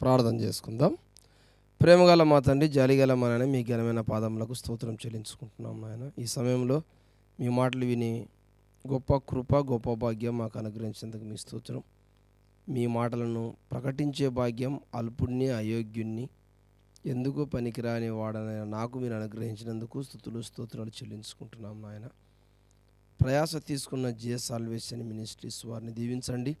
ప్రార్థన చేసుకుందాం. ప్రేమగల మా తండ్రి జాలిగల మా నాయన మీ ఘనమైన పాదములకు స్తోత్రం చెల్లించుకుంటున్నాం నాయన. ఈ సమయంలో మీ మాటలు విని గొప్ప కృప గొప్ప భాగ్యం మాకు అనుగ్రహించేందుకు మీ స్తోత్రం. మీ మాటలను ప్రకటించే భాగ్యం అల్పుణ్ణి అయోగ్యుణ్ణి ఎందుకు పనికిరాని వాడనైనా నాకు మీరు అనుగ్రహించినందుకు స్థుతులు స్తోత్రాలు చెల్లించుకుంటున్నాం నాయన. ప్రయాస తీసుకున్న జిఎస్ సాల్వేషన్ మినిస్ట్రీస్ వారిని దీవించండి.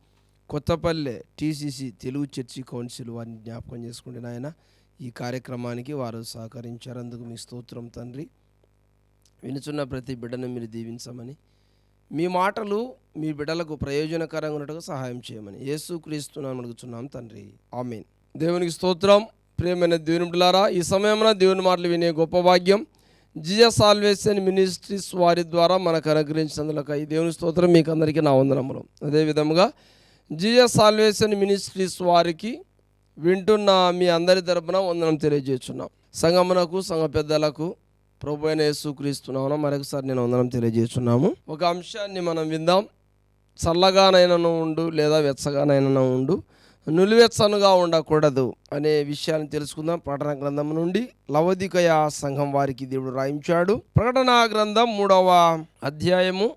Kothapalle TCC Telugu church council వారిని జ్ఞాపకం చేసుకుంటే నాయన ఈ కార్యక్రమానికి వారు సహకరించారందుకు మీ స్తోత్రం తండ్రి. వినుచున్న ప్రతి బిడ్డను మీరు దీవించమని మీ మాటలు మీ బిడ్డలకు ప్రయోజనకరంగా ఉన్నట్టుగా సహాయం చేయమని యేసుక్రీస్తున్నాను అడుగుతున్నాం తండ్రి. ఆమెన్. దేవునికి స్తోత్రం. ప్రియమైన దేవుని బిడ్డలారా ఈ సమయంలో దేవుని మాటలు వినే గొప్ప భాగ్యం జిఎస్ ఆల్వేసన్ మినిస్ట్రీస్ వారి ద్వారా మనకు అనుగ్రహించినందులకు ఈ దేవుని స్తోత్రం మీకు అందరికీ నా వందనములు. అదేవిధముగా జిఎస్ సాల్వేషన్ మినిస్ట్రీస్ వారికి వింటున్న మీ అందరి తరపున వందనం తెలియజేస్తున్నాం. సంగమునకు సంఘ పెద్దలకు ప్రభు అయిన యేసుక్రీస్తున్నామన మరొకసారి నేను వందనం తెలియజేస్తున్నాము. ఒక అంశాన్ని మనం విందాం. చల్లగానైనా ఉండు లేదా వెచ్చగానైనా ఉండు నులివెచ్చనుగా ఉండకూడదు అనే విషయాన్ని తెలుసుకుందాం. ప్రకటన గ్రంథం నుండి లవదికయ సంఘం వారికి దేవుడు రాయించాడు. ప్రకటన గ్రంథం మూడవ అధ్యాయము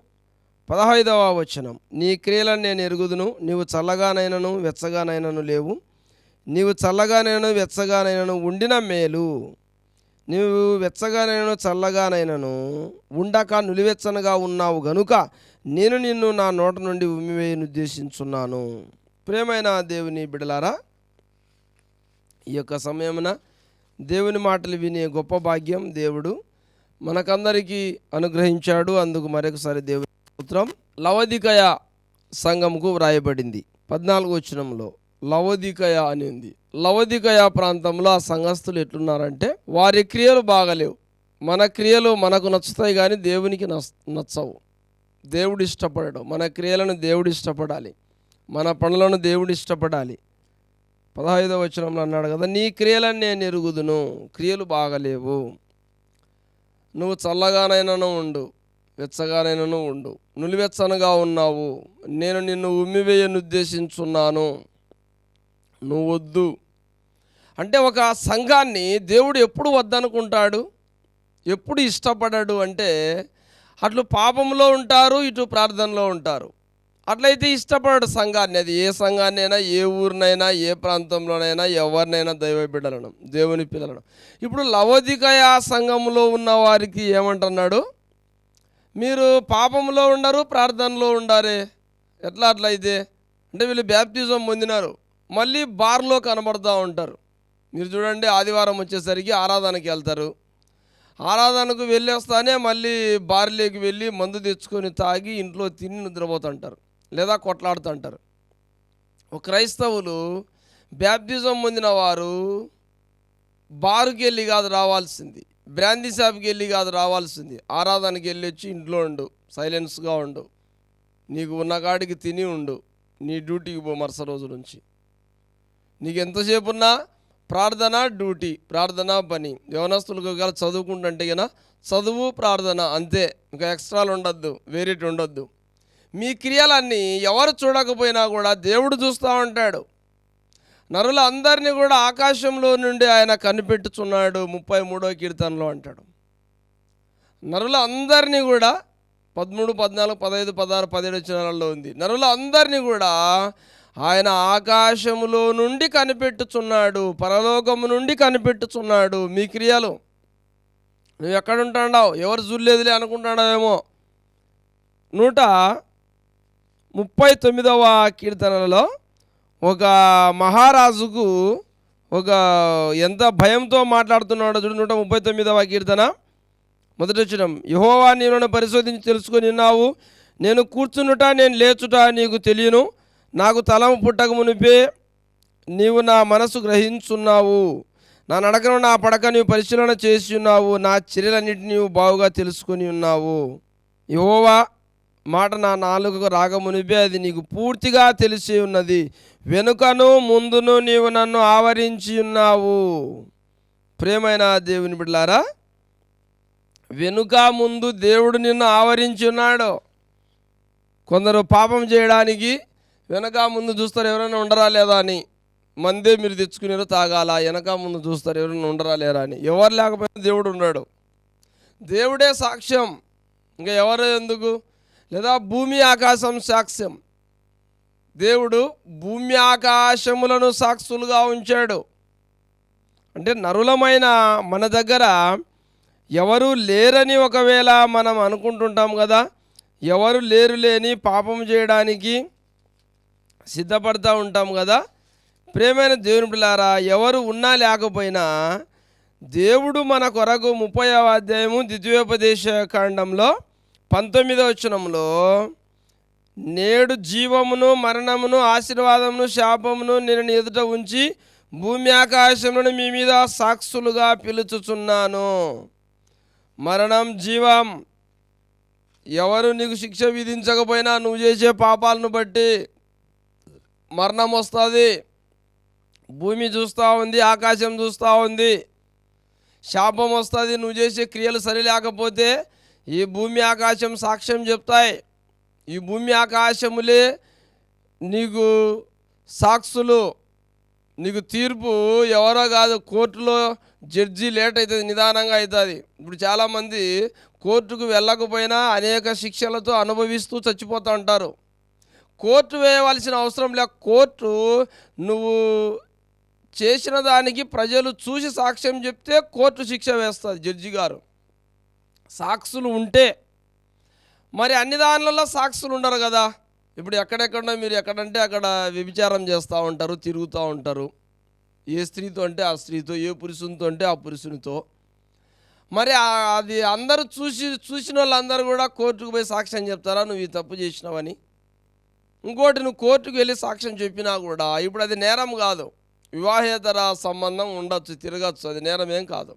పదహైదవ వచనం. నీ క్రియలను నేను ఎరుగుదును నీవు చల్లగానైనను వెచ్చగానైనను లేవు. నీవు చల్లగానైనను వెచ్చగానైనను ఉండిన మేలు. నీవు వెచ్చగానైనను చల్లగానైనను ఉండక నులివెచ్చనగా ఉన్నావు గనుక నేను నిన్ను నా నోట నుండి ఉమ్మివేయను ఉద్దేశించున్నాను. ప్రేమైన దేవుని బిడలారా ఈ యొక్క సమయమున దేవుని మాటలు వినే గొప్ప భాగ్యం దేవుడు మనకందరికీ అనుగ్రహించాడు. అందుకు మరొకసారి దేవుడు స్తోత్రం లవదికయ సంఘముకు వ్రాయబడింది. పద్నాలుగు వచనంలో లవదికయ అని ఉంది. లవదికయ ప్రాంతంలో ఆ సంఘస్థులు ఎట్లున్నారంటే వారి క్రియలు బాగలేవు. మన క్రియలు మనకు నచ్చుతాయి కానీ దేవునికి నచ్చవు. దేవుడు ఇష్టపడడు. మన క్రియలను దేవుడు ఇష్టపడాలి. మన పనులను దేవుడు ఇష్టపడాలి. పదహైదవ వచనంలో అన్నాడు కదా నీ క్రియలను నేను ఎరుగుదును క్రియలు బాగలేవు. నువ్వు చల్లగానైనా ఉండు. వెచ్చగానైనాను ఉండు. నులివెచ్చనగా ఉన్నావు. నేను నిన్ను ఉమ్మివేయను ఉద్దేశించున్నాను నువ్వు వద్దు అంటే ఒక సంఘాన్ని దేవుడు ఎప్పుడు వద్దనుకుంటాడు? ఎప్పుడు ఇష్టపడడు అంటే అట్లు పాపంలో ఉంటారు ఇటు ప్రార్థనలో ఉంటారు. అట్లయితే ఇష్టపడడు సంఘాన్ని. అది ఏ సంఘాన్నైనా ఏ ఊరినైనా ఏ ప్రాంతంలోనైనా ఎవరినైనా దైవ బిడ్డలను దేవుని పిల్లలను. ఇప్పుడు లవోదికయ సంఘంలో ఉన్న వారికి ఏమంటున్నాడు? మీరు పాపంలో ఉండరు ప్రార్థనలో ఉండారే. ఎట్లా అట్లా అయితే? అంటే వీళ్ళు బ్యాప్టిజం పొందినారు. మళ్ళీ బార్లో కనబడుతూ ఉంటారు. మీరు చూడండి ఆదివారం వచ్చేసరికి ఆరాధనకి వెళ్తారు. ఆరాధనకు వెళ్ళేస్తానే మళ్ళీ బార్లోకి వెళ్ళి మందు తెచ్చుకొని తాగి ఇంట్లో తిని నిద్రపోతుంటారు. లేదా కొట్లాడుతుంటారు. ఒక క్రైస్తవులు బ్యాప్టిజం పొందిన వారు బారుకి వెళ్ళి కాదు రావాల్సింది. బ్రాందీ షాప్కి వెళ్ళి కాదు రావాల్సింది. ఆరాధనకి వెళ్ళి వచ్చి ఇంట్లో ఉండు సైలెన్స్గా ఉండు. నీకు ఉన్న కాడికి తిని ఉండు. నీ డ్యూటీకి పో మరుస రోజు నుంచి. నీకు ఎంతసేపు ఉన్నా ప్రార్థన డ్యూటీ ప్రార్థన పని. యవనస్తులకు ఒకవేళ చదువుకుంటుంటే కదా చదువు ప్రార్థన అంతే. ఇంకా ఎక్స్ట్రాలు ఉండొద్దు వేరేటి ఉండొద్దు. మీ క్రియలన్నీ ఎవరు చూడకపోయినా కూడా దేవుడు చూస్తూ ఉంటాడు. నరుల అందరినీ కూడా ఆకాశంలో నుండి ఆయన కనిపెట్టుచున్నాడు. ముప్పై మూడో కీర్తనలో అంటాడు. నరుల అందరినీ కూడా పదమూడు పద్నాలుగు పదహైదు పదహారు పదిహేడు వచ్చినాలలో ఉంది. నరుల అందరినీ కూడా ఆయన ఆకాశములో నుండి కనిపెట్టుచున్నాడు. పరలోకము నుండి కనిపెట్టుచున్నాడు. మీ క్రియలు. నువ్వు ఎక్కడుంటాడావు? ఎవరు జుల్లేదిలే అనుకుంటున్నావేమో నూట ముప్పై తొమ్మిదవ కీర్తనలో ఒక మహారాజుకు ఒక ఎంత భయంతో మాట్లాడుతున్నాడో చూడు నూట ముప్పై తొమ్మిదవ కీర్తన. మొదటి వచ్చిన యహోవా నీవు పరిశోధించి తెలుసుకొని ఉన్నావు. నేను కూర్చునుట నేను లేచుట నీకు తెలియను. నాకు తలము పుట్టక మునిపే నీవు నా మనసు గ్రహించున్నావు. నా నడకను నా పడక నీవు పరిశీలన చేసి ఉన్నావు. నా చర్యలన్నిటిని నీవు బావుగా తెలుసుకొని ఉన్నావు. యహోవా మాట నా నాలుగు రాగమునిపే అది నీకు పూర్తిగా తెలిసి ఉన్నది. వెనుకను ముందును నీవు నన్ను ఆవరించి ఉన్నావు. ప్రేమైన దేవుని బిడ్లారా వెనుక ముందు దేవుడు నిన్ను ఆవరించి ఉన్నాడు. కొందరు పాపం చేయడానికి వెనక ముందు చూస్తారు ఎవరైనా ఉండరా లేదా అని. మందే మీరు తెచ్చుకునేరు తాగాల. వెనక ముందు చూస్తారు ఎవరైనా ఉండరా లేరా అని. ఎవరు లేకపోయినా దేవుడు ఉన్నాడు దేవుడే సాక్ష్యం. ఇంకా ఎవరు ఎందుకు? లేదా భూమి ఆకాశం సాక్ష్యం. దేవుడు భూమి ఆకాశములను సాక్షులుగా ఉంచాడు. అంటే నరులమైన మన దగ్గర ఎవరు లేరని ఒకవేళ మనం అనుకుంటుంటాం కదా ఎవరు లేరు లేని పాపం చేయడానికి సిద్ధపడతా ఉంటాం కదా. ప్రేమైన దేవుని పిల్లారా ఎవరు ఉన్నా లేకపోయినా దేవుడు మన కొరకు ముప్పై అధ్యాయము ద్వితీయోపదేశ కాండంలో పంతొమ్మిదవ వచనంలో నేడు జీవమును మరణమును ఆశీర్వాదమును శాపమును నేను ఎదుట ఉంచి భూమి ఆకాశములను మీ మీద సాక్షులుగా పిలుచుచున్నాను. మరణం జీవం ఎవరు నీకు శిక్ష విధించకపోయినా నువ్వు చేసే పాపాలను బట్టి మరణం వస్తుంది. భూమి చూస్తూ ఉంది ఆకాశం చూస్తూ ఉంది శాపం వస్తుంది. నువ్వు చేసే క్రియలు సరి లేకపోతే ఈ భూమి ఆకాశం సాక్ష్యం చెప్తాయి. ఈ భూమి ఆకాశములే నీకు సాక్షులు. నీకు తీర్పు ఎవరో కాదు కోర్టులో జడ్జి లేట్ అవుతుంది నిదానంగా అవుతుంది ఇప్పుడు చాలామంది కోర్టుకు వెళ్ళకపోయినా అనేక శిక్షలతో అనుభవిస్తూ చచ్చిపోతూ ఉంటారు. కోర్టు వేయవలసిన అవసరం లేక కోర్టు నువ్వు చేసిన దానికి ప్రజలు చూసి సాక్ష్యం చెప్తే కోర్టు శిక్ష వేస్తుంది జడ్జి గారు. సాక్షులు ఉంటే మరి అన్ని దానిలలో సాక్షులు ఉండరు కదా. ఇప్పుడు ఎక్కడెక్కడో మీరు ఎక్కడంటే అక్కడ వ్యభిచారం చేస్తూ ఉంటారు తిరుగుతూ ఉంటారు. ఏ స్త్రీతో అంటే ఆ స్త్రీతో ఏ పురుషునితో అంటే ఆ పురుషునితో. మరి అది అందరూ చూసి చూసిన వాళ్ళందరూ కూడా కోర్టుకు పోయి సాక్ష్యం చెప్తారా? నువ్వు ఈ తప్పు చేసినావని. ఇంకోటి నువ్వు కోర్టుకు వెళ్ళి సాక్ష్యం చెప్పినా కూడా ఇప్పుడు అది నేరం కాదు. వివాహేతర సంబంధం ఉండొచ్చు తిరగచ్చు అది నేరం ఏం కాదు.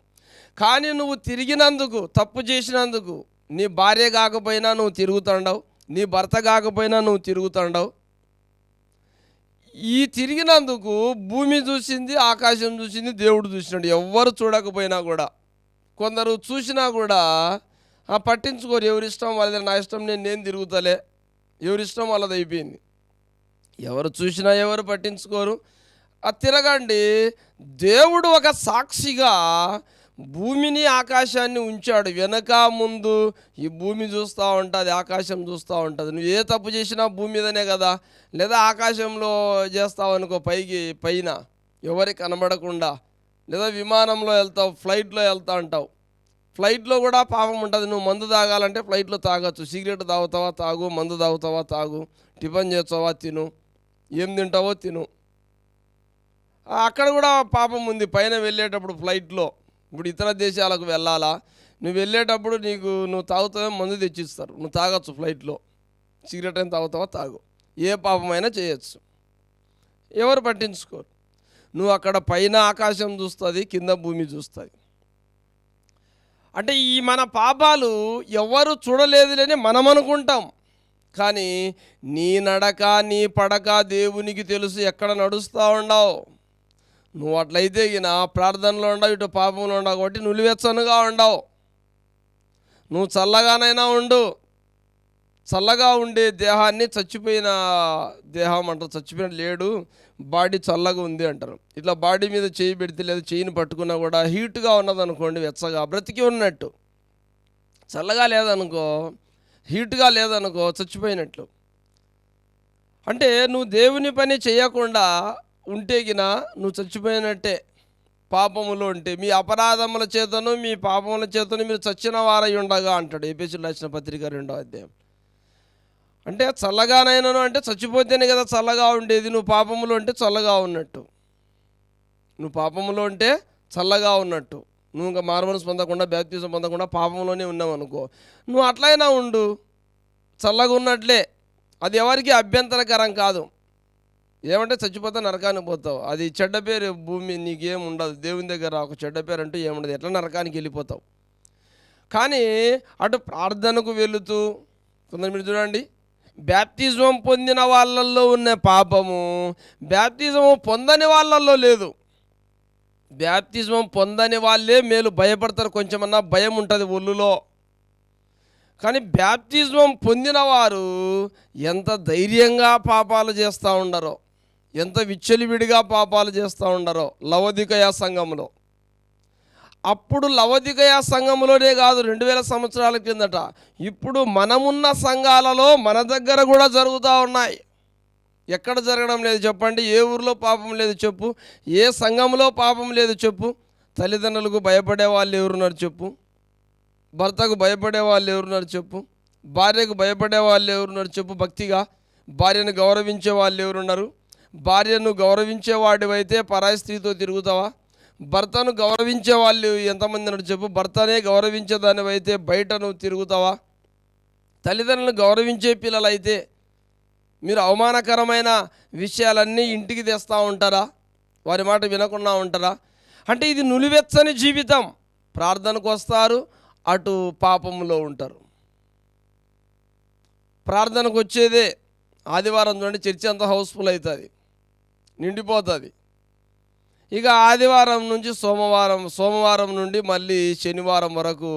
కానీ నువ్వు తిరిగినందుకు తప్పు చేసినందుకు నీ భార్య కాకపోయినా నువ్వు తిరుగుతుండవు నీ భర్త కాకపోయినా నువ్వు తిరుగుతుండవు. ఈ తిరిగినందుకు భూమి చూసింది ఆకాశం చూసింది దేవుడు చూసినాడు. ఎవ్వరు చూడకపోయినా కూడా కొందరు చూసినా కూడా పట్టించుకోరు ఎవరిష్టం వాళ్ళది నా ఇష్టం నేను నేను తిరుగుతలే ఎవరిష్టం వాళ్ళది అయిపోయింది. ఎవరు చూసినా ఎవరు పట్టించుకోరు. ఆ తిరగండి దేవుడు ఒక సాక్షిగా భూమిని ఆకాశాన్ని ఉంచాడు. వెనక ముందు ఈ భూమి చూస్తూ ఉంటుంది ఆకాశం చూస్తూ ఉంటుంది. నువ్వు ఏ తప్పు చేసినా భూమి మీదనే కదా. లేదా ఆకాశంలో చేస్తావు అనుకో పైకి పైన. ఎవరి కనబడకుండా. లేదా విమానంలో వెళ్తావు ఫ్లైట్లో వెళ్తా ఉంటావు ఫ్లైట్లో కూడా పాపం ఉంటుంది. నువ్వు మందు తాగాలంటే ఫ్లైట్లో తాగొచ్చు. సిగరెట్ తాగుతావా? తాగు. మందు తాగుతావా? తాగు. టిఫిన్ చేస్తావా? తిను. ఏం తింటావో? తిను. అక్కడ కూడా పాపం ఉంది. పైన వెళ్ళేటప్పుడు ఫ్లైట్లో. ఇప్పుడు ఇతర దేశాలకు వెళ్ళాలా? నువ్వు వెళ్ళేటప్పుడు నీకు నువ్వు తాగుతావో? మందు తెచ్చిస్తారు. నువ్వు తాగొచ్చు ఫ్లైట్లో సిగరెట్ అయినా తాగుతావా? తాగు. ఏ పాపమైనా చేయొచ్చు. ఎవరు పట్టించుకోరు. నువ్వు అక్కడ పైన ఆకాశం చూస్తుంది కింద భూమి చూస్తుంది. అంటే ఈ మన పాపాలు ఎవరు చూడలేదులేని మనం అనుకుంటాం. కానీ నీ నడక నీ పడక దేవునికి తెలుసు ఎక్కడ నడుస్తూ ఉండవు. నువ్వు అట్లయితే గిన ప్రార్థనలో ఉండవు ఇటు పాపంలో ఉండవు కాబట్టి నులివెచ్చనుగా ఉండవు. నువ్వు చల్లగానైనా ఉండు. చల్లగా ఉండే దేహాన్ని చచ్చిపోయిన దేహం అంటారు చచ్చిపోయిన లేడు బాడీ చల్లగా ఉంది అంటారు. ఇట్లా బాడీ మీద చేయి పెడితే లేదా చేయిని పట్టుకున్నా కూడా హీట్గా ఉన్నదనుకోండి వెచ్చగా బ్రతికి ఉన్నట్టు. చల్లగా లేదనుకో హీట్గా లేదనుకో చచ్చిపోయినట్లు. అంటే నువ్వు దేవుని పని చేయకుండా ఉంటే గిన నువ్వు చచ్చిపోయినట్టే. పాపములో ఉంటే. మీ అపరాధముల చేతను మీ పాపముల చేతను మీరు చచ్చిన వారై ఉండగా అంటాడు. ఏపీసీ రాసిన పత్రిక రెండో అధ్యాయం. అంటే చల్లగానైనాను అంటే చచ్చిపోతేనే కదా చల్లగా ఉండేది. నువ్వు పాపములో ఉంటే చల్లగా ఉన్నట్టు. నువ్వు పాపములో ఉంటే చల్లగా ఉన్నట్టు. నువ్వు ఇంకా మార్మల్స్ పొందకుండా బ్యాప్తిజం పొందకుండా పాపంలోనే ఉన్నావు అనుకో నువ్వు అట్లయినా ఉండు. చల్లగా ఉన్నట్లే అది ఎవరికి అభ్యంతరకరం కాదు. ఏమంటే చచ్చిపోతే నరకానికి పోతావు. అది చెడ్డ పేరు భూమి నీకేం ఉండదు. దేవుని దగ్గర ఒక చెడ్డ పేరు అంటూ ఏముండదు. ఎట్లా నరకానికి వెళ్ళిపోతావు? కానీ అటు ప్రార్థనకు వెళుతూ కొందరు మీరు చూడండి బ్యాప్తిజం పొందిన వాళ్ళల్లో ఉన్న పాపము బ్యాప్తిజం పొందని వాళ్ళల్లో లేదు. బ్యాప్తిజం పొందని వాళ్ళే మేలు భయపడతారు. కొంచెమన్నా భయం ఉంటుంది ఒళ్ళులో. కానీ బ్యాప్తిజం పొందిన వారు ఎంత ధైర్యంగా పాపాలు చేస్తూ ఉండరో. ఎంత విచ్చలివిడిగా పాపాలు చేస్తూ ఉండారో లవదికయా సంఘంలో అప్పుడు లవదికయా సంఘంలోనే కాదు రెండు వేల సంవత్సరాల కిందట ఇప్పుడు మనమున్న సంఘాలలో మన దగ్గర కూడా జరుగుతూ ఉన్నాయి. ఎక్కడ జరగడం లేదు చెప్పండి ఏ ఊరిలో పాపం లేదు చెప్పు ఏ సంఘంలో పాపం లేదు చెప్పు. తల్లిదండ్రులకు భయపడే వాళ్ళు ఎవరున్నారు చెప్పు? భర్తకు భయపడే వాళ్ళు ఎవరున్నారు చెప్పు? భార్యకు భయపడే వాళ్ళు ఎవరున్నారు చెప్పు? భక్తిగా భార్యను గౌరవించే వాళ్ళు ఎవరున్నారు? భార్యను గౌరవించేవాడివైతే పరాయి స్త్రీతో తిరుగుతావా? భర్తను గౌరవించే వాళ్ళు ఎంతమంది ఉన్నారు చెప్పు? భర్తనే గౌరవించేదానివైతే బయట నువ్వు తిరుగుతావా? తల్లిదండ్రులను గౌరవించే పిల్లలైతే మీరు అవమానకరమైన విషయాలన్నీ ఇంటికి తెస్తూ ఉంటారా? వారి మాట వినకుండా ఉంటారా? అంటే ఇది నులివెచ్చని జీవితం. ప్రార్థనకు వస్తారు అటు పాపంలో ఉంటారు. ప్రార్థనకు వచ్చేదే ఆదివారం చూడండి చర్చి అంతా హౌస్ఫుల్ అవుతుంది. నిండిపోతుంది. ఇక ఆదివారం నుంచి సోమవారం సోమవారం నుండి మళ్ళీ శనివారం వరకు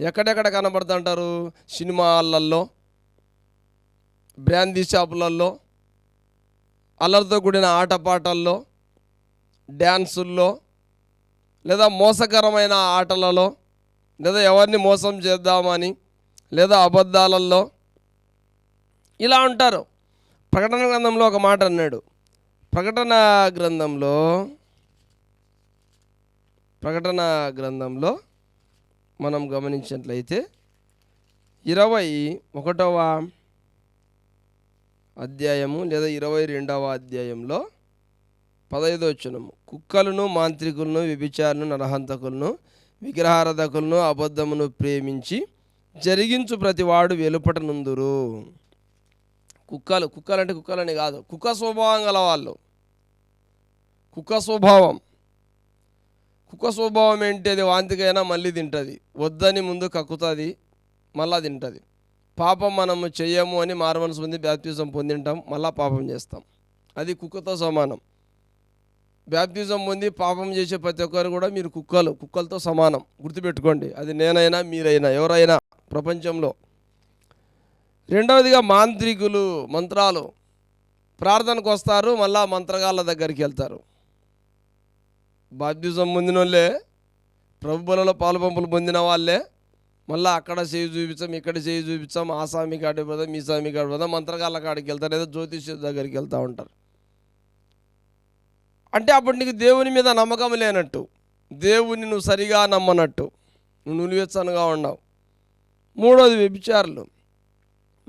ఎక్కడెక్కడ కనబడుతుంటారు? సినిమా హాళ్ళల్లో బ్రాందీ షాపులలో అల్లరితో కూడిన ఆటపాటల్లో డ్యాన్సుల్లో లేదా మోసకరమైన ఆటలలో లేదా ఎవరిని మోసం చేద్దామని లేదా అబద్ధాలలో ఇలా ఉంటారు ప్రకటన గ్రంథంలో ఒక మాట అన్నాడు. ప్రకటన గ్రంథంలో ప్రకటన గ్రంథంలో మనం గమనించినట్లయితే ఇరవై ఒకటవ అధ్యాయము లేదా ఇరవై రెండవ అధ్యాయంలో పదైదో వచనము. కుక్కలను మాంత్రికులను వ్యభిచారులను నరహంతకులను విగ్రహారధకులను అబద్ధమును ప్రేమించి జరిగించు ప్రతివాడు వెలుపట నుందురు. కుక్కలు కుక్కలు అంటే కుక్కలని కాదు. కుక్క స్వభావం గల వాళ్ళు. కుక్క స్వభావం. కుక్క స్వభావం ఏంటి అది వాంతికైనా మళ్ళీ తింటుంది. వద్దని ముందు కక్కుతుంది మళ్ళా తింటుంది. పాపం మనము చెయ్యము అని మారుమనసు పొంది బ్యాప్తిజం పొందింటాం మళ్ళా పాపం చేస్తాం. అది కుక్కతో సమానం. బ్యాప్తిజం పొంది పాపం చేసే ప్రతి ఒక్కరు కూడా మీరు కుక్కలు కుక్కలతో సమానం. గుర్తుపెట్టుకోండి. అది నేనైనా మీరైనా ఎవరైనా ప్రపంచంలో రెండవదిగా మాంత్రికులు మంత్రాలు. ప్రార్థనకు వస్తారు మళ్ళా మంత్రగాళ్ళ దగ్గరికి వెళ్తారు. బాప్తిజం పొందిన వాళ్ళే ప్రభు బలలో పాలు పంపులు పొందిన వాళ్ళే మళ్ళీ అక్కడ చేయి చూపించాం ఇక్కడ చేయి చూపించాం ఆ స్వామి కాడికి పోదాం ఈ స్వామి కాడికి పోదాం మంత్రగాళ్ళ కాడికి వెళ్తారు లేదా జ్యోతిష్య దగ్గరికి వెళ్తూ ఉంటారు. అంటే అప్పుడు నీకు దేవుని మీద నమ్మకం లేనట్టు దేవుని నువ్వు సరిగా నమ్మనట్టు నువ్వు నులివెచ్చనుగా ఉన్నావు. మూడోది వ్యభిచారులు.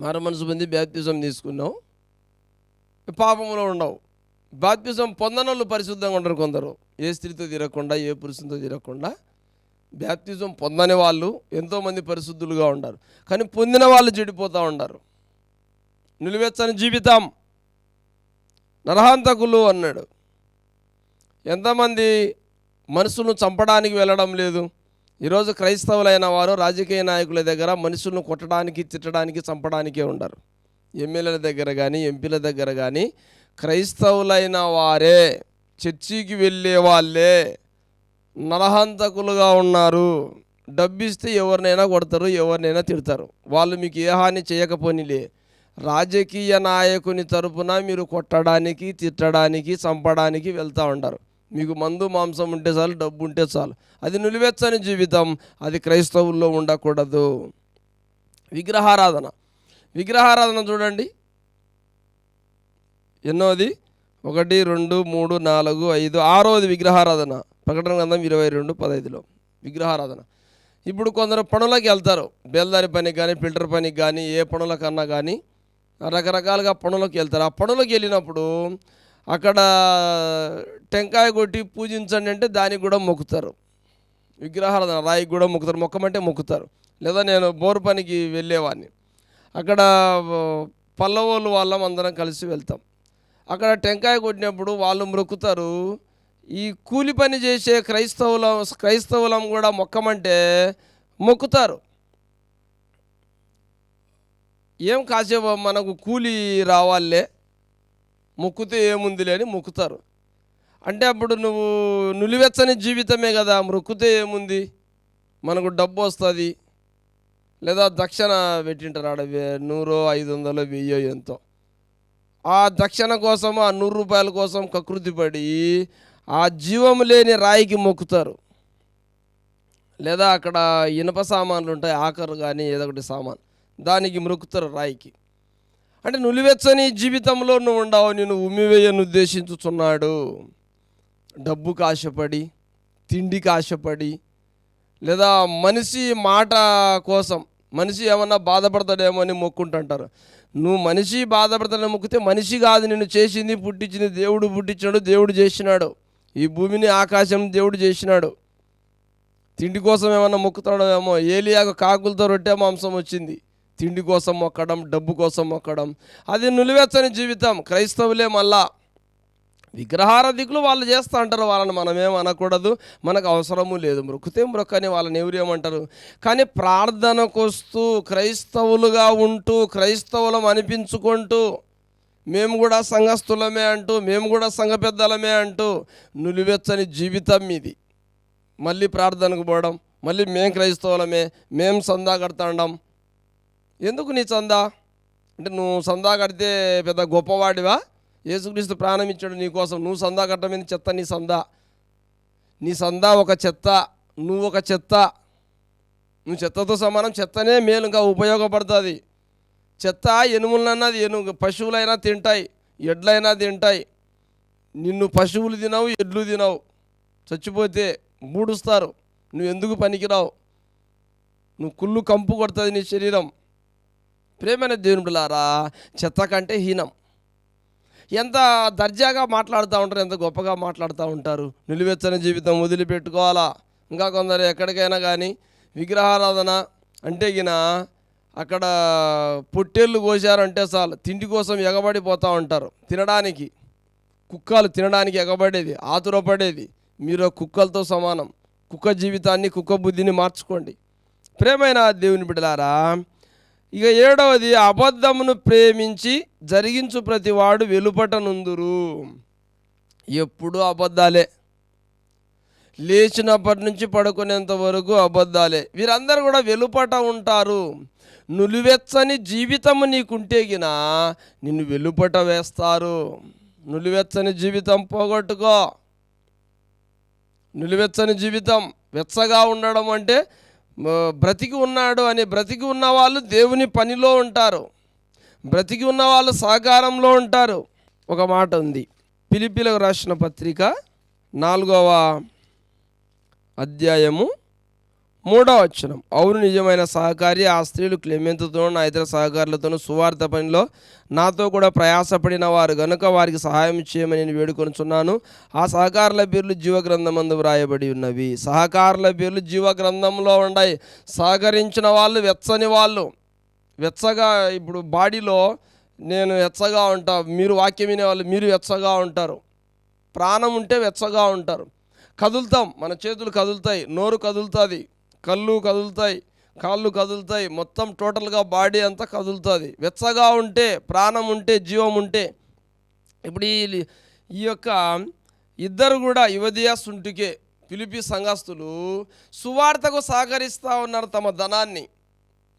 మర మనసు పొంది బ్యాప్తిజం తీసుకున్నావు. పాపంలో ఉండవు బాప్తిజం పొందనోళ్ళు పరిశుద్ధంగా ఉంటారు కొందరు. ఏ స్త్రీతో తిరగకుండా ఏ పురుషునితో తిరగకుండా బ్యాప్తిజం పొందని వాళ్ళు ఎంతోమంది పరిశుద్ధులుగా ఉంటారు. కానీ పొందిన వాళ్ళు చెడిపోతూ ఉంటారు. నిలువెచ్చని జీవితం. నరహాంతకులు అన్నాడు. ఎంతమంది మనసును చంపడానికి వెళ్ళడం లేదు. ఈరోజు క్రైస్తవులైన వారు రాజకీయ నాయకుల దగ్గర మనుషులను కొట్టడానికి తిట్టడానికి చంపడానికే ఉండరు. ఎమ్మెల్యేల దగ్గర కానీ ఎంపీల దగ్గర కానీ క్రైస్తవులైన వారే చర్చికి వెళ్ళే వాళ్ళే నరహంతకులుగా ఉన్నారు. డబ్బిస్తే ఎవరినైనా కొడతారు ఎవరినైనా తిడతారు. వాళ్ళు మీకు ఏ హాని చేయకపోనిలే. రాజకీయ నాయకుని తరపున మీరు కొట్టడానికి తిట్టడానికి చంపడానికి వెళ్తూ ఉంటారు. మీకు మందు మాంసం ఉంటే చాలు డబ్బు ఉంటే చాలు. అది నిలువెచ్చని జీవితం అది క్రైస్తవుల్లో ఉండకూడదు. విగ్రహారాధన. విగ్రహారాధన చూడండి. ఎన్నోది? ఒకటి రెండు మూడు నాలుగు ఐదు ఆరోది విగ్రహారాధన. ప్రకటన గ్రంథం ఇరవై రెండు పదహైదులో విగ్రహారాధన. ఇప్పుడు కొందరు పనులకు వెళ్తారు. బేల్దారి పనికి కానీ ఫిల్టర్ పనికి కానీ ఏ పనులకన్నా కానీ రకరకాలుగా పనులకు వెళ్తారు. ఆ పనులకు వెళ్ళినప్పుడు అక్కడ టెంకాయ కొట్టి పూజించండి అంటే దానికి కూడా మొక్కుతారు. విగ్రహారాధన రాయికి కూడా మొక్కుతారు. మొక్కమంటే మొక్కుతారు. లేదా నేను బోరు పనికి వెళ్ళేవాడిని అక్కడ పల్లవోళ్ళు వాళ్ళం అందరం కలిసి వెళ్తాం. అక్కడ టెంకాయ కొట్టినప్పుడు వాళ్ళు మొక్కుతారు ఈ కూలి పని చేసే క్రైస్తవులం క్రైస్తవులం కూడా మొక్కమంటే మొక్కుతారు. ఏం కాసేపు మనకు కూలి రావాలే. మొక్కుతే ఏముందిలే అని మొక్కుతారు. అంటే అప్పుడు నువ్వు నులివెచ్చని జీవితమే కదా మొక్కుతే ఏముంది? మనకు డబ్బు వస్తుంది. లేదా దక్షిణ పెట్టింటారు ఆడ వే- నూరో ఐదు వందలో వెయ్యో ఎంతో. ఆ దక్షిణ కోసం ఆ నూరు రూపాయల కోసం కకృతి పడి ఆ జీవం లేని రాయికి మొక్కుతారు. లేదా అక్కడ ఇనప సామాన్లు ఉంటాయి ఆఖరు కానీ ఏదో ఒకటి సామాన్. దానికి మొక్కుతారు రాయికి. అంటే నులివెచ్చని జీవితంలో నువ్వు ఉండవు నేను ఉమ్మివేయను ఉద్దేశించుచున్నాడు. డబ్బుకు ఆశపడి తిండికి ఆశపడి లేదా మనిషి మాట కోసం మనిషి ఏమన్నా బాధపడతాడేమో అని మొక్కుంటుంటారు. నువ్వు మనిషి బాధపడతాడని మొక్కితే మనిషి కాదు నిన్ను చేసింది పుట్టించింది దేవుడు పుట్టించాడు దేవుడు చేసినాడు. ఈ భూమిని ఆకాశం దేవుడు చేసినాడు. తిండి కోసం ఏమన్నా మొక్కుతాడో ఏమో ఏలియాకు కాకులతో రొట్టె మాంసం వచ్చింది. తిండి కోసం మొక్కడం డబ్బు కోసం మొక్కడం అది నులివెచ్చని జీవితం క్రైస్తవులే మళ్ళా. విగ్రహారధికులు వాళ్ళు చేస్తూ అంటారు వాళ్ళని మనమేం అనకూడదు మనకు అవసరము లేదు. మృక్కుతే మృక్కని వాళ్ళని ఎవరేమంటారు? కానీ ప్రార్థనకు వస్తూ క్రైస్తవులుగా ఉంటూ క్రైస్తవులం అనిపించుకుంటూ మేము కూడా సంఘస్థులమే అంటూ మేము కూడా సంఘ పెద్దలమే అంటూ నులివెచ్చని జీవితం ఇది. మళ్ళీ ప్రార్థనకు పోవడం మళ్ళీ మేం క్రైస్తవులమే మేం సందా కడతాండం ఎందుకు నీ చందా? అంటే నువ్వు సందా కడితే పెద్ద గొప్పవాడివా? యేసుక్రీస్తు ప్రాణం ఇచ్చాడు నీ కోసం. నువ్వు సందా కట్టమని చెత్త నీ సందా నీ సందా ఒక చెత్త నువ్వు ఒక చెత్త. నువ్వు చెత్తతో సమానం చెత్తనే మేలు ఇంకా ఉపయోగపడుతుంది. చెత్త ఎనుములన్నది ఎనుగు పశువులైనా తింటాయి ఎడ్లైనా తింటాయి. నిన్ను పశువులు తినవు ఎడ్లు తినవు. చచ్చిపోతే మూడుస్తారు. నువ్వు ఎందుకు పనికిరావు? నువ్వు కుళ్ళు కంపు కొడుతుంది నీ శరీరం. ప్రేమైన దేవునులారా చెత్త కంటే హీనం. ఎంత దర్జాగా మాట్లాడుతూ ఉంటారు ఎంత గొప్పగా మాట్లాడుతూ ఉంటారు. నిలువెచ్చని జీవితం వదిలిపెట్టుకోవాలా. ఇంకా కొందరు ఎక్కడికైనా కానీ విగ్రహారాధన అంటే గిన అక్కడ పొట్టేళ్ళు కోసారంటే చాలు. తిండి కోసం ఎగబడిపోతూ ఉంటారు. తినడానికి కుక్కలు తినడానికి ఎగబడేది ఆతురపడేది. మీరు కుక్కలతో సమానం. కుక్క జీవితాన్ని కుక్క బుద్ధిని మార్చుకోండి. ప్రేమైన దేవుని బిడ్డలారా ఇక ఏడవది అబద్ధమును ప్రేమించి జరిగించు ప్రతివాడు వెలుపట ఎప్పుడూ అబద్ధాలే. లేచినప్పటి నుంచి పడుకునేంత వరకు అబద్ధాలే. వీరందరూ కూడా వెలుపట ఉంటారు. నులివెచ్చని జీవితము నీకుంటే గిన నిన్ను వెలుపట వేస్తారు. నులివెచ్చని జీవితం పోగొట్టుకో. నిలువెచ్చని జీవితం వెచ్చగా ఉండడం అంటే బ్రతికి ఉన్నాడు అని బ్రతికి ఉన్న వాళ్ళు దేవుని పనిలో ఉంటారు. బ్రతికి ఉన్న వాళ్ళు సహకారంలో ఉంటారు. ఒక మాట ఉంది. పిలిపిలకు రాసిన పత్రిక నాలుగవ అధ్యాయము మూడవ వచనం. అవును నిజమైన సహకారి ఆ స్త్రీలు క్లెమెంతుతో నా ఇతర సహకారులతోనూ సువార్త పనిలో నాతో కూడా ప్రయాసపడిన వారు గనుక వారికి సహాయం చేయమని నేను వేడుకొనుచున్నాను. ఆ సహకారుల పేర్లు జీవగ్రంథమందు వ్రాయబడి ఉన్నవి. సహకారుల పేర్లు జీవ గ్రంథంలో ఉన్నాయి సహకరించిన వాళ్ళు వెచ్చని వాళ్ళు. వెచ్చగా ఇప్పుడు బాడీలో నేను వెచ్చగా ఉంటా మీరు వాక్యం వినేవాళ్ళు మీరు వెచ్చగా ఉంటారు. ప్రాణం ఉంటే వెచ్చగా ఉంటారు. కదులుతాం మన చేతులు కదులుతాయి నోరు కదులుతుంది. కళ్ళు కదులుతాయి కాళ్ళు కదులుతాయి మొత్తం టోటల్గా బాడీ అంతా కదులుతుంది. వెచ్చగా ఉంటే ప్రాణం ఉంటే జీవం ఉంటే ఇప్పుడు ఈ ఈ యొక్క ఇద్దరు కూడా యువదియా సుంటికే పిలిపి సంఘస్థులు సువార్తకు సహకరిస్తూ ఉన్నారు తమ ధనాన్ని.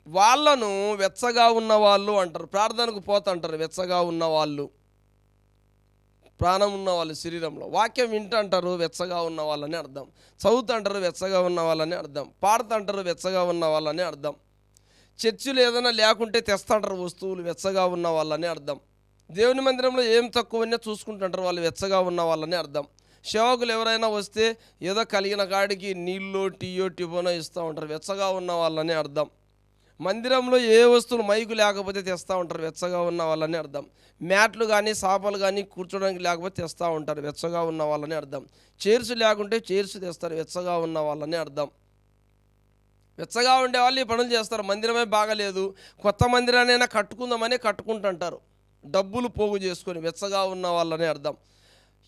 వాళ్ళను వెచ్చగా ఉన్న వాళ్ళు అంటారు ప్రార్థనకు పోతంటారు వెచ్చగా ఉన్న వాళ్ళు ప్రాణం ఉన్న వాళ్ళు శరీరంలో. వాక్యం వింటంటారు వెచ్చగా ఉన్న వాళ్ళని అర్థం. చదువుతంటారు వెచ్చగా ఉన్న వాళ్ళని అర్థం. పాడుతంటారు వెచ్చగా ఉన్న వాళ్ళని అర్థం. చర్చిలు ఏదైనా లేకుంటే తెస్తుంటారు వస్తువులు వెచ్చగా ఉన్న వాళ్ళని అర్థం. దేవుని మందిరంలో ఏం తక్కువనే చూసుకుంటుంటారు వాళ్ళు వెచ్చగా ఉన్న వాళ్ళని అర్థం. సేవకులు ఎవరైనా వస్తే ఏదో కలిగిన కాడికి నీళ్ళు టీయో టిఫోనో ఇస్తూ ఉంటారు. వెచ్చగా ఉన్న వాళ్ళని అర్థం. మందిరంలో ఏ వస్తువులు మైకు లేకపోతే తెస్తూ ఉంటారు వెచ్చగా ఉన్న వాళ్ళని అర్థం. మ్యాట్లు కానీ సాపలు కానీ కూర్చోడానికి లేకపోతే తెస్తూ ఉంటారు వెచ్చగా ఉన్న వాళ్ళని అర్థం. చైర్స్ లేకుంటే చైర్స్ తెస్తారు వెచ్చగా ఉన్న వాళ్ళని అర్థం. వెచ్చగా ఉండే వాళ్ళు ఈ పనులు చేస్తారు మందిరమే బాగలేదు. కొత్త మందిరానైనా కట్టుకుందామని కట్టుకుంటుంటారు. డబ్బులు పోగు చేసుకొని వెచ్చగా ఉన్న వాళ్ళని అర్థం.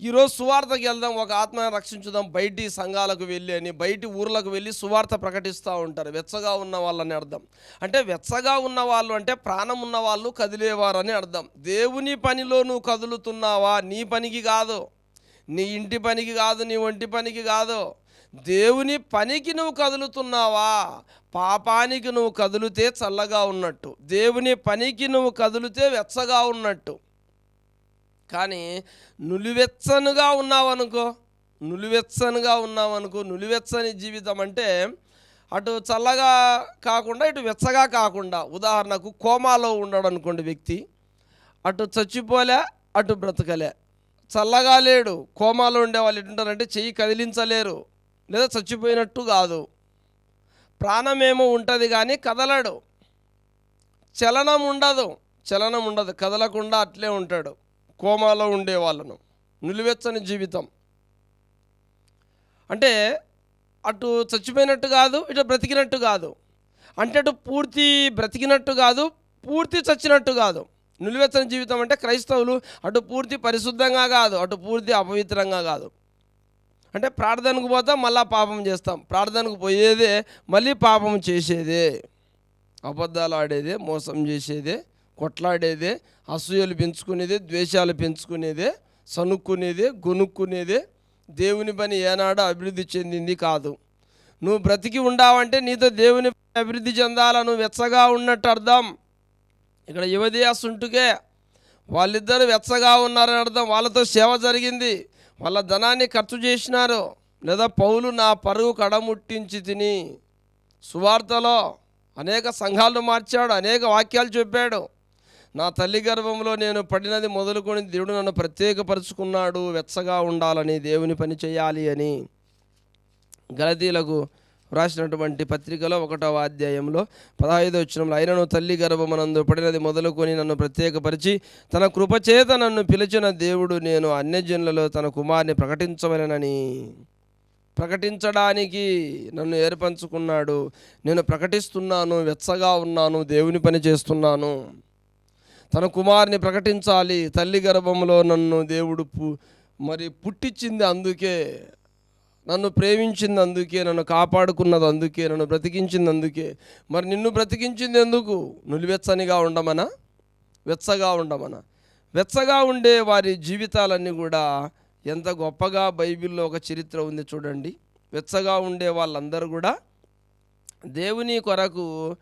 ఈరోజు సువార్తకి వెళ్దాం ఒక ఆత్మని రక్షించుదాం బయటి సంఘాలకు వెళ్ళి అని బయటి ఊర్లకు వెళ్ళి సువార్త ప్రకటిస్తూ ఉంటారు. వెచ్చగా ఉన్న వాళ్ళని అర్థం. అంటే వెచ్చగా ఉన్న వాళ్ళు అంటే ప్రాణం ఉన్న వాళ్ళు కదిలేవారని అర్థం. దేవుని పనిలో నువ్వు కదులుతున్నావా? నీ పనికి కాదు. నీ ఇంటి పనికి కాదు నీ ఒంటి పనికి కాదు. దేవుని పనికి నువ్వు కదులుతున్నావా? పాపానికి నువ్వు కదిలితే చల్లగా ఉన్నట్టు. దేవుని పనికి నువ్వు కదిలితే వెచ్చగా ఉన్నట్టు. కానీ నులివెచ్చనుగా ఉన్నావనుకో నులివెచ్చనుగా ఉన్నావనుకో నులివెచ్చని జీవితం అంటే అటు చల్లగా కాకుండా ఇటు వెచ్చగా కాకుండా ఉదాహరణకు కోమాలో ఉన్నాడు అనుకోండి వ్యక్తి అటు చచ్చిపోలే అటు బ్రతకలే. చల్లగా లేడు కోమాలో ఉండే వాళ్ళు ఎటుంటారంటే చెయ్యి కదిలించలేరు లేదా చచ్చిపోయినట్టు కాదు. ప్రాణమేమో ఉంటుంది కానీ కదలడు. చలనం ఉండదు చలనం ఉండదు కదలకుండా అట్లే ఉంటాడు. కోమాలో ఉండే వాళ్ళను. నిలువెచ్చని జీవితం. అంటే అటు చచ్చిపోయినట్టు కాదు ఇటు బ్రతికినట్టు కాదు. అంటే అటు పూర్తి బ్రతికినట్టు కాదు పూర్తి చచ్చినట్టు కాదు. నిలువెచ్చని జీవితం అంటే క్రైస్తవులు అటు పూర్తి పరిశుద్ధంగా కాదు అటు పూర్తి అపవిత్రంగా కాదు. అంటే ప్రార్థనకు పోతాం మళ్ళా పాపం చేస్తాం. ప్రార్థనకు పోయేదే మళ్ళీ పాపం చేసేదే. అబద్ధాలు ఆడేదే మోసం చేసేదే కొట్లాడేదే అసూయలు పెంచుకునేదే ద్వేషాలు పెంచుకునేదే సనుక్కునేదే గొనుక్కునేదే దేవుని పని ఏనాడు అభివృద్ధి చెందింది కాదు. నువ్వు బ్రతికి ఉండావంటే నీతో దేవుని అభివృద్ధి చెందాల నువ్వు వెచ్చగా ఉన్నట్టు అర్థం. ఇక్కడ యువదేసుంటుకే వాళ్ళిద్దరు వెచ్చగా ఉన్నారని అర్థం. వాళ్ళతో సేవ జరిగింది. వాళ్ళ ధనాన్ని ఖర్చు చేసినారు. లేదా పౌలు నా పరుగు కడముట్టించి తిని సువార్తలో అనేక సంఘాలను మార్చాడు అనేక వాక్యాలు చెప్పాడు. నా తల్లి గర్భంలో నేను పడినది మొదలుకొని దేవుడు నన్ను ప్రత్యేకపరుచుకున్నాడు వెచ్చగా ఉండాలని దేవుని పని చేయాలి అని గలతీలకు వ్రాసినటువంటి పత్రికలో ఒకటవ అధ్యాయంలో పదహైదు వచ్చినంలో అయినను తల్లి గర్భమనందు పడినది మొదలుకొని నన్ను ప్రత్యేకపరిచి తన కృపచేత నన్ను పిలిచిన దేవుడు నేను అన్యజనులలో తన కుమార్ని ప్రకటించవలనని. ప్రకటించడానికి నన్ను ఏర్పంచుకున్నాడు. నేను ప్రకటిస్తున్నాను వెచ్చగా ఉన్నాను దేవుని పని చేస్తున్నాను. తన కుమారుని ప్రకటించాలి. తల్లి గర్భంలో నన్ను దేవుడు పు మరి పుట్టించింది అందుకే నన్ను ప్రేమించింది అందుకే నన్ను కాపాడుకున్నది అందుకే నన్ను బ్రతికించింది అందుకే. మరి నిన్ను బ్రతికించింది ఎందుకు? నులివెచ్చనిగా ఉండమనా? వెచ్చగా ఉండమనా? వెచ్చగా ఉండే వారి జీవితాలన్నీ కూడా ఎంత గొప్పగా బైబిల్లో ఒక చరిత్ర ఉంది చూడండి. వెచ్చగా ఉండే వాళ్ళందరూ కూడా దేవుని కొరకు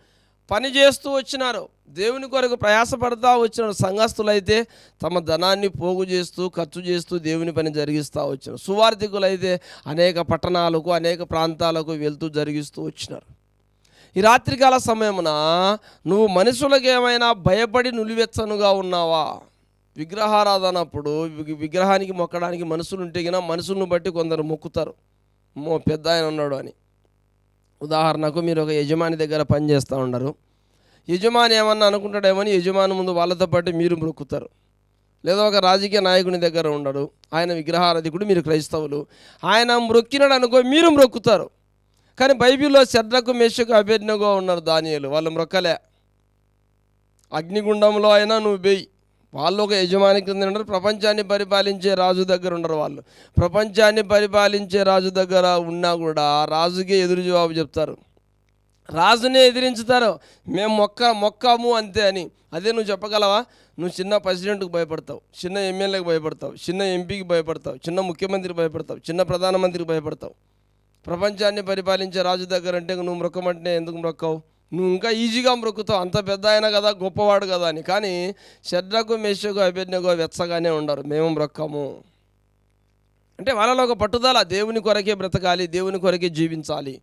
పని చేస్తూ వచ్చినారు. దేవుని కొరకు ప్రయాసపడతా వచ్చిన సంఘస్థులైతే తమ ధనాన్ని పోగు చేస్తూ ఖర్చు చేస్తూ దేవుని పని జరిగిస్తూ వచ్చినారు. సువార్థికులైతే అనేక పట్టణాలకు అనేక ప్రాంతాలకు వెళ్తూ జరిగిస్తూ వచ్చినారు. ఈ రాత్రికాల సమయమున నువ్వు మనుషులకు ఏమైనా భయపడి నులివెచ్చనుగా ఉన్నావా? విగ్రహారాధనప్పుడు అప్పుడు విగ్రహానికి మొక్కడానికి మనుషులు ఉంటే గిన మనుషులను బట్టి కొందరు మొక్కుతారు. మో పెద్ద ఆయన ఉన్నాడు అని. ఉదాహరణకు మీరు ఒక యజమాని దగ్గర పనిచేస్తూ ఉండరు. యజమాని ఏమన్నా అనుకుంటాడేమని యజమాని ముందు వాళ్ళతో పాటు మీరు మొక్కుతారు లేదా ఒక రాజకీయ నాయకుని దగ్గర ఉండడు ఆయన విగ్రహారధికుడు మీరు క్రైస్తవులు. ఆయన మ్రొక్కినాడు అనుకో మీరు మ్రొక్కుతారు కానీ బైబిల్లో శద్రకు మెషకు అభ్యర్థనగా ఉన్నారు దానియలు. వాళ్ళు మ్రొక్కలే అగ్నిగుండంలో అయినా నువ్వు బెయ్యి వాళ్ళు ఒక యజమాని కింద ఉండరు ప్రపంచాన్ని పరిపాలించే రాజు దగ్గర ఉండరు వాళ్ళు. ప్రపంచాన్ని పరిపాలించే రాజు దగ్గర ఉన్నా కూడా రాజుకే ఎదురు జవాబు చెప్తారు. రాజునే ఎదిరించుతారు. మేము మొక్క మొక్కము అంతే అని. అదే నువ్వు చెప్పగలవా? నువ్వు చిన్న ప్రెసిడెంట్కి భయపడతావు చిన్న ఎమ్మెల్యేకి భయపడతావు చిన్న ఎంపీకి భయపడతావు చిన్న ముఖ్యమంత్రికి భయపడతావు చిన్న ప్రధానమంత్రికి భయపడతావు. ప్రపంచాన్ని పరిపాలించే రాజు దగ్గర అంటే నువ్వు మొక్కమంటే ఎందుకు మొక్కవు? నువ్వు ఇంకా ఈజీగా మొక్కుతావు అంత పెద్ద ఆయన కదా గొప్పవాడు కదా అని. కానీ శడ్రకు మెషకు అభ్యర్థిగో వెచ్చగానే ఉండరు. మేము మొక్కము అంటే వాళ్ళలో ఒక పట్టుదల దేవుని కొరకే బ్రతకాలి దేవుని కొరకే జీవించాలి.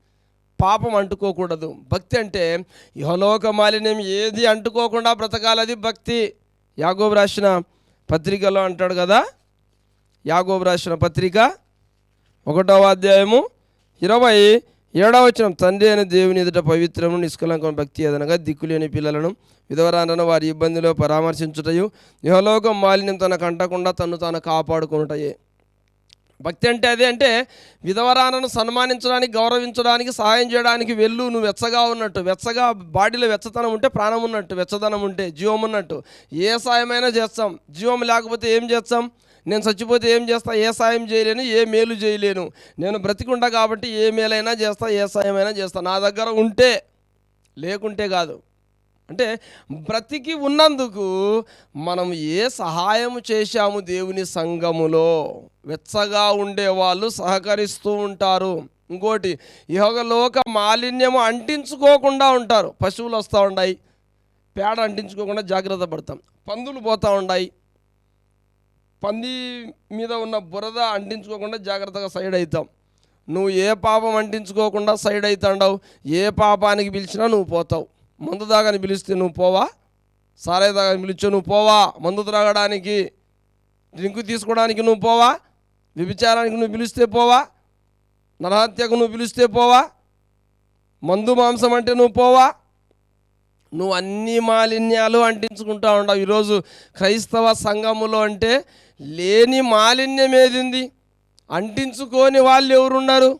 పాపం అంటుకోకూడదు. భక్తి అంటే యహలోక మాలిన్యం ఏది అంటుకోకుండా బ్రతకాలి అది భక్తి. యాగోబు రాసిన పత్రికలో అంటాడు కదా. యాగోబు రాసిన పత్రిక ఒకటవ అధ్యాయము ఇరవై ఏడవ వచ్చిన తండ్రి అయిన దేవుని ఎదుట పవిత్రము నిష్కలంకం భక్తి ఏదనగా దిక్కులేని పిల్లలను విధవరాలను వారి ఇబ్బందిలో పరామర్శించుటయు యహలోకం మాలిన్యం తనకు అంటకుండా తను తాను కాపాడుకునుటయే. భక్తి అంటే అదే అంటే విధవరాలను సన్మానించడానికి గౌరవించడానికి సహాయం చేయడానికి వెళ్ళు నువ్వు వెచ్చగా ఉన్నట్టు వెచ్చగా బాడీలో వెచ్చతనం ఉంటే ప్రాణం ఉన్నట్టు వెచ్చదనం ఉంటే జీవం ఉన్నట్టు. ఏ సాయమైనా చేస్తాం. జీవం లేకపోతే ఏం చేస్తాం? నేను చచ్చిపోతే ఏం చేస్తా? ఏ సాయం చేయలేను ఏ మేలు చేయలేను. నేను బ్రతికుంటా కాబట్టి ఏ మేలైనా చేస్తా ఏ సాయమైనా చేస్తా. నా దగ్గర ఉంటే లేకుంటే కాదు. అంటే బ్రతికి ఉన్నందుకు మనం ఏ సహాయం చేశాము దేవుని సంఘములో? వెచ్చగా ఉండేవాళ్ళు సహకరిస్తూ ఉంటారు. ఇంకోటి యోగలోక మాలిన్యము అంటించుకోకుండా ఉంటారు. పశువులు వస్తూ ఉన్నాయి పేడ అంటించుకోకుండా జాగ్రత్త పడతాం. పందులు పోతూ ఉన్నాయి పంది మీద ఉన్న బురద అంటించుకోకుండా జాగ్రత్తగా సైడ్ అవుతాం నువ్వు ఏ పాపం అంటించుకోకుండా సైడ్ అవుతాండవు ఏ పాపానికి పిలిచినా నువ్వు పోతావు. మందు దాగాని పిలిస్తే నువ్వు పోవా? సారే దాగాని పిలిచో నువ్వు పోవా? మందు త్రాగడానికి డ్రింకు తీసుకోవడానికి నువ్వు పోవా? వ్యభిచారానికి నువ్వు పిలిస్తే పోవా? నరహత్యకు నువ్వు పిలిస్తే పోవా? మందు మాంసం అంటే నువ్వు పోవా? నువ్వు అన్ని మాలిన్యాలు అంటించుకుంటా ఉండవు. ఈరోజు క్రైస్తవ సంఘములో అంటే లేని మాలిన్యం ఏదింది అంటించుకోని వాళ్ళు ఎవరున్నారు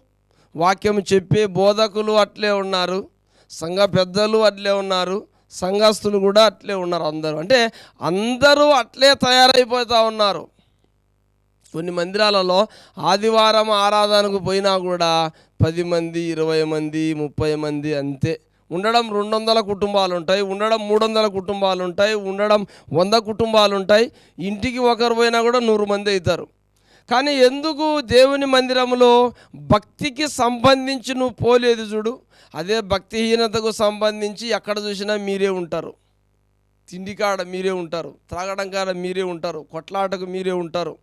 వాక్యం చెప్పే బోధకులు అట్లే ఉన్నారు సంఘ పెద్దలు అట్లే ఉన్నారు సంఘస్థులు కూడా అట్లే ఉన్నారు అందరూ. అంటే అందరూ అట్లే తయారైపోతూ ఉన్నారు. కొన్ని మందిరాలలో ఆదివారం ఆరాధనకు పోయినా కూడా పది మంది ఇరవై మంది ముప్పై మంది అంతే. ఉండడం రెండు వందల కుటుంబాలు ఉంటాయి ఉండడం మూడు వందల కుటుంబాలు ఉంటాయి ఉండడం వంద కుటుంబాలు ఉంటాయి ఇంటికి ఒకరు పోయినా కూడా నూరు మంది అవుతారు కానీ ఎందుకు దేవుని మందిరంలో భక్తికి సంబంధించి నువ్వు పోలేదు చూడు? అదే భక్తిహీనతకు సంబంధించి ఎక్కడ చూసినా మీరే ఉంటారు. తిండి కాడ మీరే ఉంటారు త్రాగడం కాడ మీరే ఉంటారు కొట్లాటకు మీరే ఉంటారు.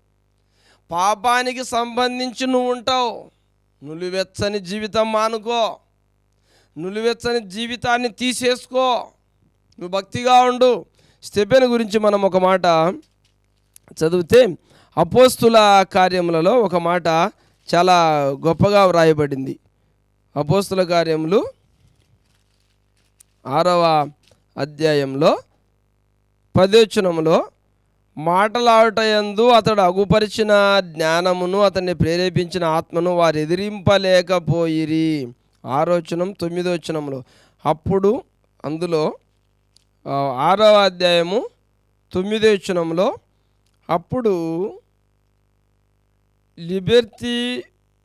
పాపానికి సంబంధించి నువ్వు ఉంటావు. నులివెచ్చని జీవితం మానుకో. నులివెచ్చని జీవితాన్ని తీసేసుకో. నువ్వు భక్తిగా ఉండు. స్టెపెన్ గురించి మనం ఒక మాట చదివితే అపోస్తుల కార్యములలో ఒక మాట చాలా గొప్పగా వ్రాయబడింది. అపోస్తుల కార్యములు ఆరవ అధ్యాయంలో పదోచనములో మాటలాడటయందు అతడు అగుపరిచిన జ్ఞానమును అతన్ని ప్రేరేపించిన ఆత్మను వారు ఎదిరింపలేకపోయిరి. ఆరోచనం తొమ్మిదోచనంలో అప్పుడు అందులో ఆరవ అధ్యాయము తొమ్మిదో వచనంలో అప్పుడు లిబెర్తి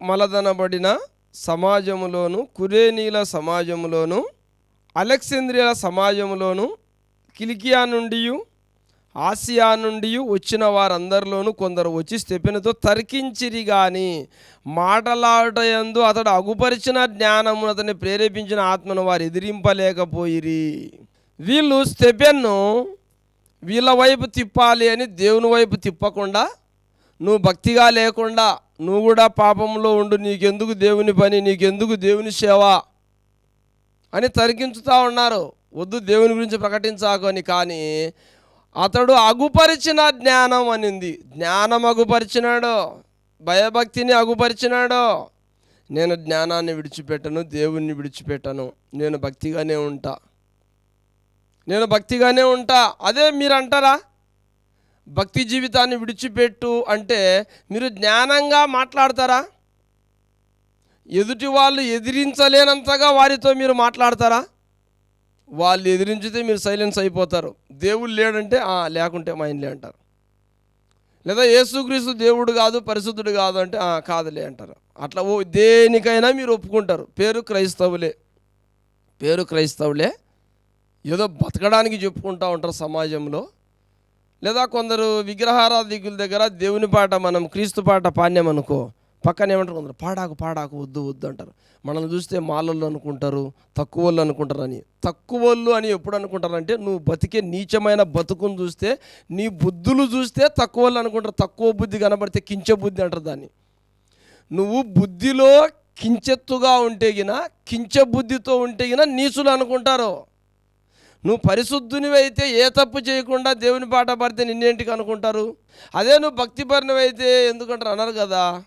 మలదనబడిన సమాజములోను కురేనీల సమాజములోను అలెక్సేంద్రియల సమాజములోను కిలికియా నుండి ఆసియా నుండి వచ్చిన వారందరిలోనూ కొందరు వచ్చి స్టెపెనుతో తర్కించిరి గాని మాటలాడటయందు అతడు అగుపరిచిన జ్ఞానము అతన్ని ప్రేరేపించిన ఆత్మను వారు ఎదిరింపలేకపోయిరి. వీళ్ళు స్టెపెన్ను వీళ్ళ వైపు తిప్పాలి అని దేవుని వైపు తిప్పకుండా నువ్వు భక్తిగా లేకుండా నువ్వు కూడా పాపంలో ఉండు నీకెందుకు దేవుని పని నీకెందుకు దేవుని సేవ అని తరికించుతూ ఉన్నారు. వద్దు దేవుని గురించి ప్రకటించాకొని కానీ అతడు అగుపరిచిన జ్ఞానం అనింది. జ్ఞానం అగుపరిచినాడు? భయభక్తిని అగుపరిచినాడు? నేను జ్ఞానాన్ని విడిచిపెట్టను దేవుణ్ణి విడిచిపెట్టను. నేను భక్తిగానే ఉంటా. నేను భక్తిగానే ఉంటా. అదే మీరు అంటారా? భక్తి జీవితాన్ని విడిచిపెట్టు అంటే మీరు జ్ఞానంగా మాట్లాడతారా? ఎదుటి వాళ్ళు ఎదిరించలేనంతగా వారితో మీరు మాట్లాడతారా? వాళ్ళు ఎదిరించితే మీరు సైలెన్స్ అయిపోతారు. దేవుడు లేడంటే లేకుంటే మా ఇంట్లో అంటారు. లేదా యేసుక్రీస్తు దేవుడు కాదు పరిశుద్ధుడు కాదు అంటే కాదులే అంటారు. అట్లా ఓ దేనికైనా మీరు ఒప్పుకుంటారు. పేరు క్రైస్తవులే. పేరు క్రైస్తవులే. ఏదో బతకడానికి చెప్పుకుంటూ ఉంటారు సమాజంలో. లేదా కొందరు విగ్రహారాధికుల దగ్గర దేవుని పాట మనం క్రీస్తు పాట పాణ్యం అనుకో పక్కన ఏమంటారు కొందరు పాడాకు పాడాకు వద్దు వద్దు అంటారు. మనల్ని చూస్తే మాలలు అనుకుంటారు తక్కువ వాళ్ళు అనుకుంటారు అని తక్కువ వాళ్ళు అని ఎప్పుడు అనుకుంటారంటే నువ్వు బతికే నీచమైన బతుకును చూస్తే నీ బుద్ధులు చూస్తే తక్కువ వాళ్ళు అనుకుంటారు. తక్కువ బుద్ధి కనబడితే కించ బుద్ధి అంటారు దాన్ని. నువ్వు బుద్ధిలో కించెత్తుగా ఉంటే గిన కించ బుద్ధితో ఉంటే గిన నీచులు అనుకుంటారు. నువ్వు పరిశుద్ధునివైతే అయితే ఏ తప్పు చేయకుండా దేవుని పాట పడితే నిన్నేంటికి అనుకుంటారు? అదే నువ్వు భక్తిపరినవైతే ఎందుకంటారు అన్నారు కదా.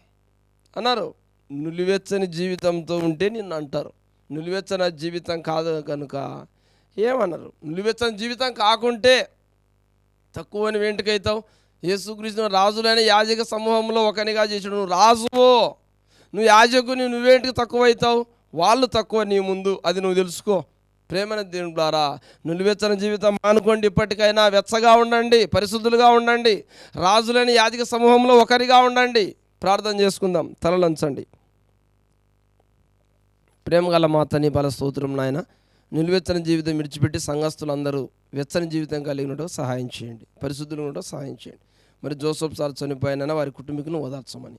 అన్నారు. నులివెచ్చని జీవితంతో ఉంటే నిన్ను అంటారు. నులివెచ్చని జీవితం కాదు కనుక ఏమన్నారు? నులివెచ్చని జీవితం కాకుంటే తక్కువ అని వెంటకైతావు. యేసుకృష్ణ రాజులైన యాజక సమూహంలో ఒకనిగా చేసాడు నువ్వు రాజువో. నువ్వు యాజకుని నువ్వేంటికి తక్కువ అవుతావు వాళ్ళు తక్కువ నీ ముందు. అది నువ్వు తెలుసుకో. ప్రేమన దేవుని ద్వారా నులివెచ్చని జీవితం మానుకోండి. ఇప్పటికైనా వెచ్చగా ఉండండి. పరిశుద్ధులుగా ఉండండి. రాజులైన యాజక సమూహంలో ఒకరిగా ఉండండి. ప్రార్థన చేసుకుందాం. తలలంచండి ప్రేమగల మాతని మా తని బల స్తోత్రం నాయన. నిలువెచ్చని జీవితం విడిచిపెట్టి సంఘస్థులందరూ వెచ్చని జీవితం కలిగినట్టు సహాయం చేయండి. పరిశుద్ధులు ఉండటం సహాయం చేయండి. మరి జోసఫ్ సార్ చనిపోయిన వారి కుటుంబీకును ఓదార్చమని.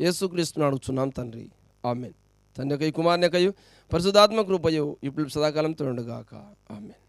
యేసుక్రీస్తును అడుగుతున్నాం తండ్రి. ఆమెన్. తండ్రి యొక్క కుమార్ని యొక్కయు పరిశుద్ధాత్మ కృపయు ఇప్పుడు సదాకాలం తోడుగాక ఆమెన్.